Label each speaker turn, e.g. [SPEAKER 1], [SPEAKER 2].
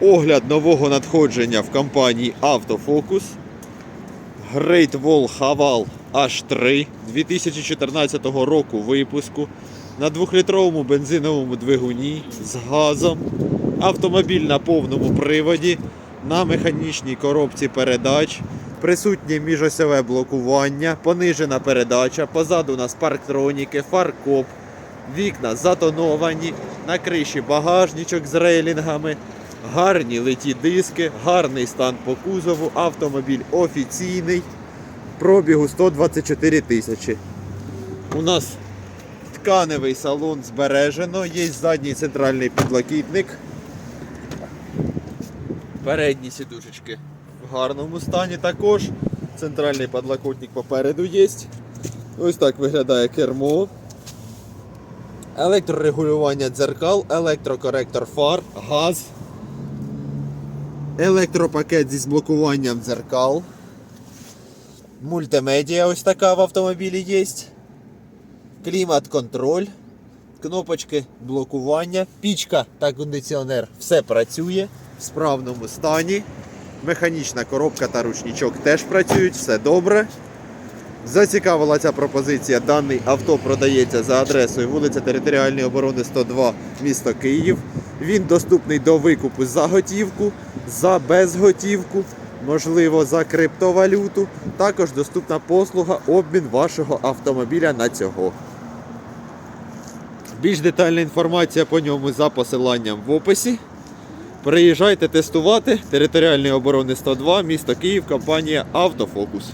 [SPEAKER 1] Огляд нового надходження в компанії Автофокус. Great Wall Haval H3 2014 року випуску. На 2-літровому бензиновому двигуні з газом. Автомобіль на повному приводі, на механічній коробці передач. Присутнє міжосьове блокування, понижена передача, позаду у нас парктроніки, фаркоп, вікна затоновані, на криші багажничок з рейлінгами, гарні литі диски, гарний стан по кузову, автомобіль офіційний, пробігу 124 тисячі. У нас тканевий салон збережено, є задній центральний підлокітник. Передні сідушечки в гарному стані також. Центральний подлокотник попереду є. Ось так виглядає кермо. Електрорегулювання дзеркал, електрокоректор фар, газ. Електропакет зі зблокуванням дзеркал. Мультимедіа ось така в автомобілі є. Клімат-контроль. Кнопочки блокування, пічка та кондиціонер все працює в справному стані. Механічна коробка та ручничок теж працюють, все добре. Зацікавила ця пропозиція. Даний авто продається за адресою вулиця Територіальної оборони 102, місто Київ. Він доступний до викупу за готівку, за безготівку, можливо, за криптовалюту. Також доступна послуга обмін вашого автомобіля на цього. Більш детальна інформація по ньому за посиланням в описі. Приїжджайте тестувати територіальної оборони 102, місто Київ, компанія Автофокус.